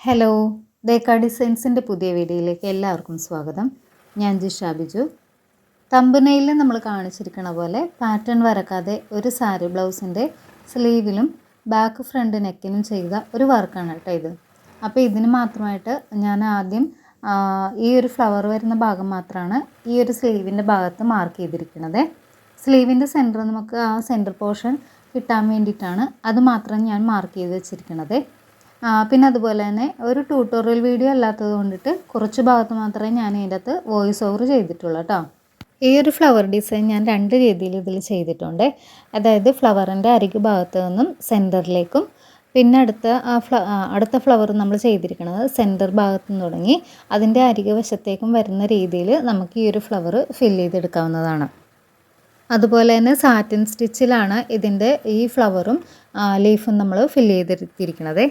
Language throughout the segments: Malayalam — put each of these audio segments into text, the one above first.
ഹലോ ദേക്ക ഡിസൈൻസിന്റെ പുതിയ വീഡിയോയിലേക്ക് എല്ലാവർക്കും സ്വാഗതം. ഞാൻ ജിഷ ബിജു. തമ്പനയിൽ നമ്മൾ കാണിച്ചിരിക്കുന്ന പോലെ പാറ്റേൺ വരക്കാതെ ഒരു സാരി ബ്ലൗസിന്റെ സ്ലീവിലും ബാക്ക് ഫ്രണ്ട് നെക്കിനും ചെയ്ത ഒരു വർക്കാണ് കേട്ടോ ഇത്. അപ്പോൾ ഇതിന് മാത്രമായിട്ട് ഞാൻ ആദ്യം ഈ ഒരു ഫ്ലവർ വരുന്ന ഭാഗം മാത്രമാണ് ഈ ഒരു സ്ലീവിന്റെ ഭാഗത്ത് മാർക്ക് ചെയ്തിരിക്കുന്നത് സ്ലീവിന്റെ സെന്റർ നമുക്ക് ആ സെന്റർ പോർഷൻ കിട്ടാൻ വേണ്ടിയിട്ടാണ് അത് മാത്രം ഞാൻ മാർക്ക് ചെയ്ത് വെച്ചിരിക്കുന്നത് പിന്നെ അതുപോലെ തന്നെ ഒരു ട്യൂട്ടോറിയൽ വീഡിയോ അല്ലാത്തത് കൊണ്ടിട്ട് കുറച്ച് ഭാഗത്ത് മാത്രമേ ഞാൻ ഇതിന്റെ അകത്ത് വോയിസ് ഓവർ ചെയ്തിട്ടുള്ളൂ കേട്ടോ. ഈ ഒരു ഫ്ലവർ ഡിസൈൻ ഞാൻ രണ്ട് രീതിയിൽ ഇതിൽ ചെയ്തിട്ടുണ്ട്. അതായത് ഫ്ലവറിന്റെ അരികു ഭാഗത്ത് നിന്നും സെന്ററിലേക്കും പിന്നെ അടുത്ത ഫ്ല അടുത്ത ഫ്ലവർ നമ്മൾ ചെയ്തിരിക്കുന്നത് സെന്റർ ഭാഗത്ത് നിന്ന് തുടങ്ങി അതിന്റെ അരികു വശത്തേക്കും വരുന്ന രീതിയിൽ നമുക്ക് ഈ ഒരു ഫ്ലവർ ഫില്ല് ചെയ്തെടുക്കാവുന്നതാണ്. അതുപോലെ തന്നെ സാറ്റിൻ സ്റ്റിച്ചിലാണ് ഇതിന്റെ ഈ ഫ്ലവറും ലീഫും നമ്മൾ ഫില്ല് ചെയ്തെടുത്തിരിക്കുന്നത്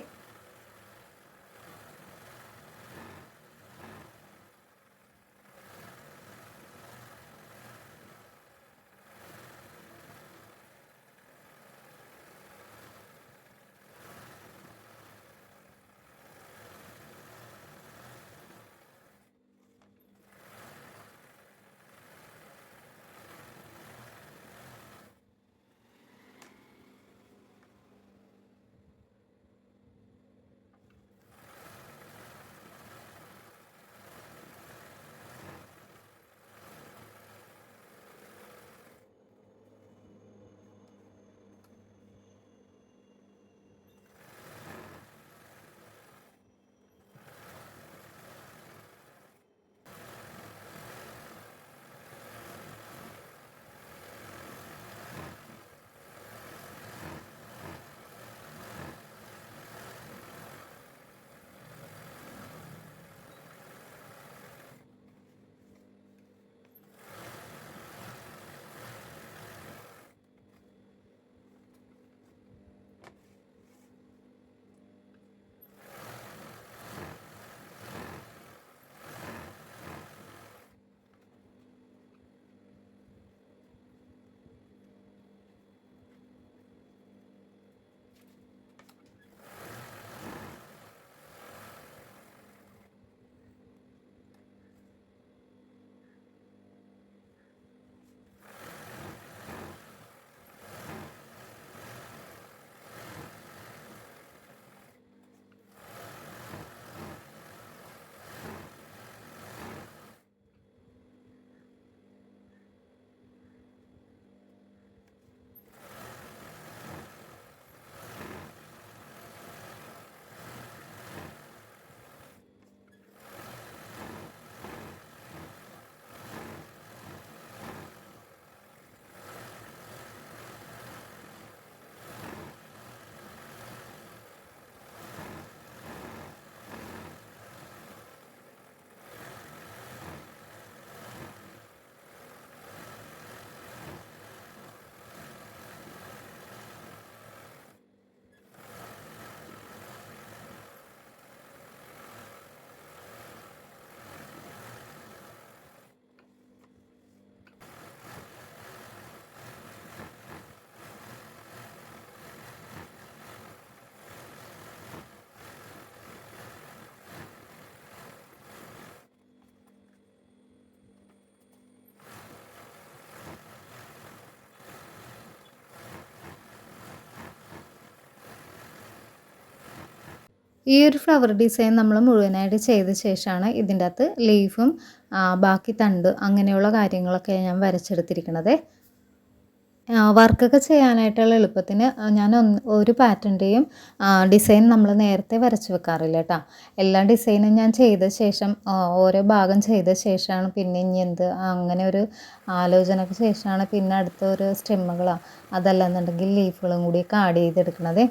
ഈ ഒരു ഫ്ലവർ ഡിസൈൻ നമ്മൾ മുഴുവനായിട്ട് ചെയ്ത ശേഷമാണ് ഇതിന്റെ അകത്ത് ലീഫും ബാക്കി തണ്ട് അങ്ങനെയുള്ള കാര്യങ്ങളൊക്കെ ഞാൻ വരച്ചെടുത്തിരിക്കണത്. വർക്കൊക്കെ ചെയ്യാനായിട്ടുള്ള എളുപ്പത്തിന് ഞാൻ ഒരു പാറ്റേന്റെയും ഡിസൈൻ നമ്മൾ നേരത്തെ വരച്ച് വെക്കാറില്ല കേട്ടോ. എല്ലാ ഡിസൈനും ഞാൻ ചെയ്ത ശേഷം ഓരോ ഭാഗം ചെയ്ത ശേഷമാണ് പിന്നെ ഇനി എന്ത് അങ്ങനെ ഒരു ആലോചനക്ക് ശേഷമാണ് പിന്നെ അടുത്ത ഒരു സ്റ്റെമ്മുകളോ അതല്ലെന്നുണ്ടെങ്കിൽ ലീഫുകളും കൂടിയൊക്കെ ആഡ് ചെയ്തെടുക്കണത്.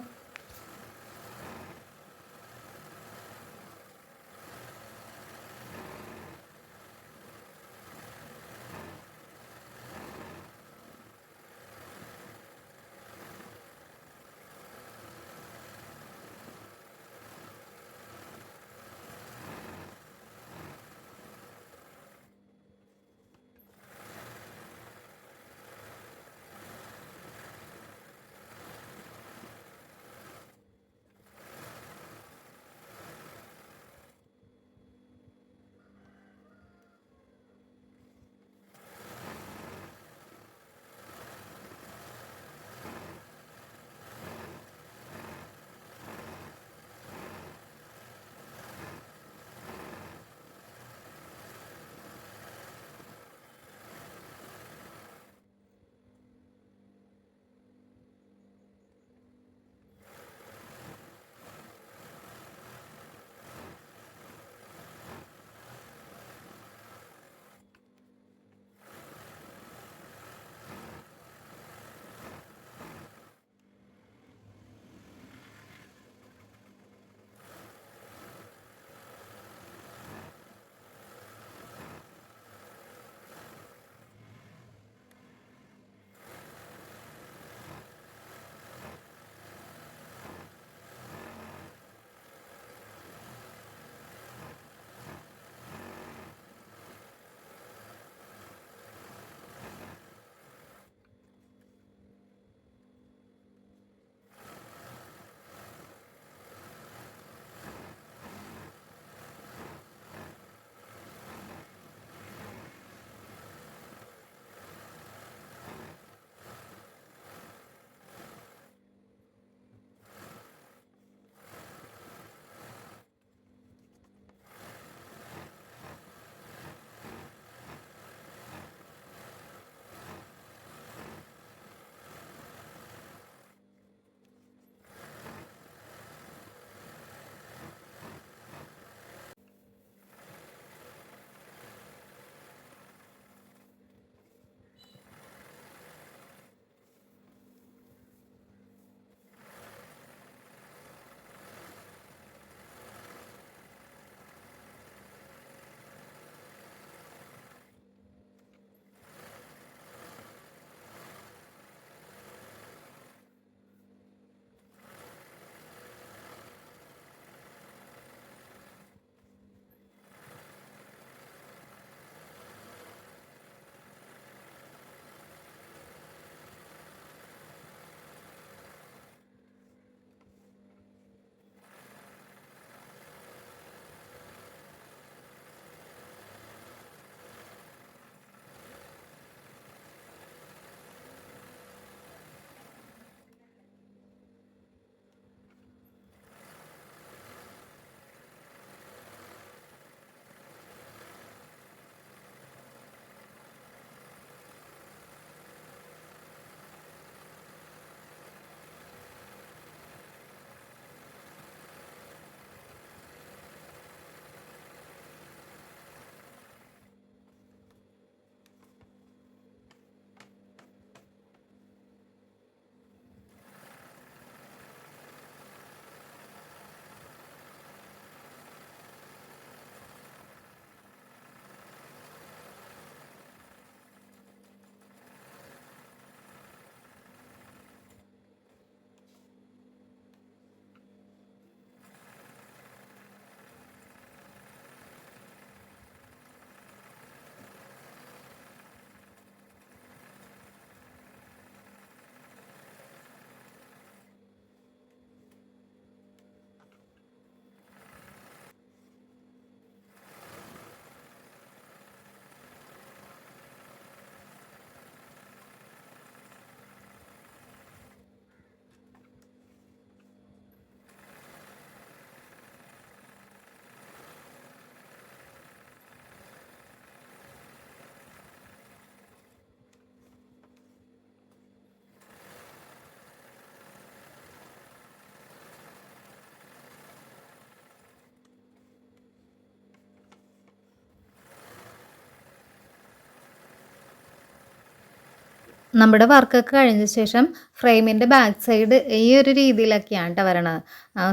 നമ്മുടെ വർക്കൊക്കെ കഴിഞ്ഞ ശേഷം ഫ്രെയിമിന്റെ ബാക്ക് സൈഡ് ഈ ഒരു രീതിയിലൊക്കെയാണ് കേട്ടോ വരണത്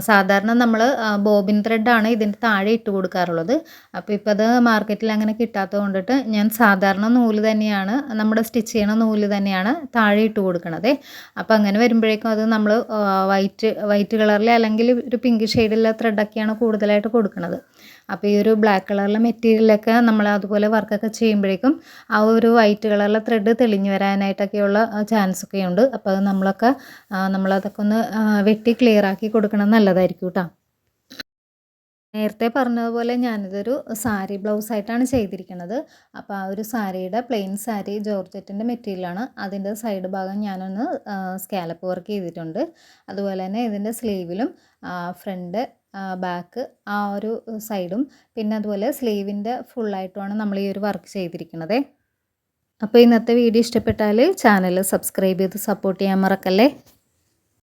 സാധാരണ നമ്മൾ ബോബിൻ ത്രെഡാണ് ഇതിന്റെ താഴെ ഇട്ട് കൊടുക്കാറുള്ളത്. അപ്പോൾ ഇപ്പോൾ അത് മാർക്കറ്റിൽ അങ്ങനെ കിട്ടാത്തത് കൊണ്ടിട്ട് ഞാൻ സാധാരണ നൂൽ തന്നെയാണ് നമ്മുടെ സ്റ്റിച്ച് ചെയ്യണ നൂൽ തന്നെയാണ് താഴെ ഇട്ട് കൊടുക്കണത്. അപ്പോൾ അങ്ങനെ വരുമ്പോഴേക്കും അത് നമ്മൾ വൈറ്റ് വൈറ്റ് കളറിൽ അല്ലെങ്കിൽ ഒരു പിങ്ക് ഷെയ്ഡിലുള്ള ത്രെഡൊക്കെയാണ് കൂടുതലായിട്ട് കൊടുക്കുന്നത് അപ്പോൾ ഈ ഒരു ബ്ലാക്ക് കളറിലെ മെറ്റീരിയലൊക്കെ നമ്മൾ അതുപോലെ വർക്കൊക്കെ ചെയ്യുമ്പോഴേക്കും ആ ഒരു വൈറ്റ് കളറിലെ ത്രെഡ് തെളിഞ്ഞു വരാനായിട്ടൊക്കെയുള്ള ചാൻസ് ഒക്കെ ഉണ്ട് അപ്പോൾ അത് നമ്മളൊക്കെ നമ്മളതൊക്കെ ഒന്ന് വെട്ടി ക്ലിയർ ആക്കി കൊടുക്കണം നല്ലതായിരിക്കും കേട്ടോ നേരത്തെ പറഞ്ഞതുപോലെ ഞാനിതൊരു സാരി ബ്ലൗസ് ആയിട്ടാണ് ചെയ്തിരിക്കുന്നത് അപ്പോൾ ആ ഒരു സാരിയുടെ പ്ലെയിൻ സാരി ജോർജറ്റിന്റെ മെറ്റീരിയലാണ് അതിന്റെ സൈഡ് ഭാഗം ഞാനൊന്ന് സ്കാലപ്പ് വർക്ക് ചെയ്തിട്ടുണ്ട്. അതുപോലെ തന്നെ ഇതിന്റെ സ്ലീവിലും ഫ്രണ്ട് ബാക്ക് ആ ഒരു സൈഡും പിന്നെ അതുപോലെ സ്ലീവിന്റെ ഫുള്ളായിട്ടുമാണ് നമ്മൾ ഈ ഒരു വർക്ക് ചെയ്തിരിക്കുന്നത് അപ്പോൾ ഇന്നത്തെ വീഡിയോ ഇഷ്ടപ്പെട്ടാൽ ചാനൽ സബ്സ്ക്രൈബ് ചെയ്ത് സപ്പോർട്ട് ചെയ്യാൻ മറക്കല്ലേ?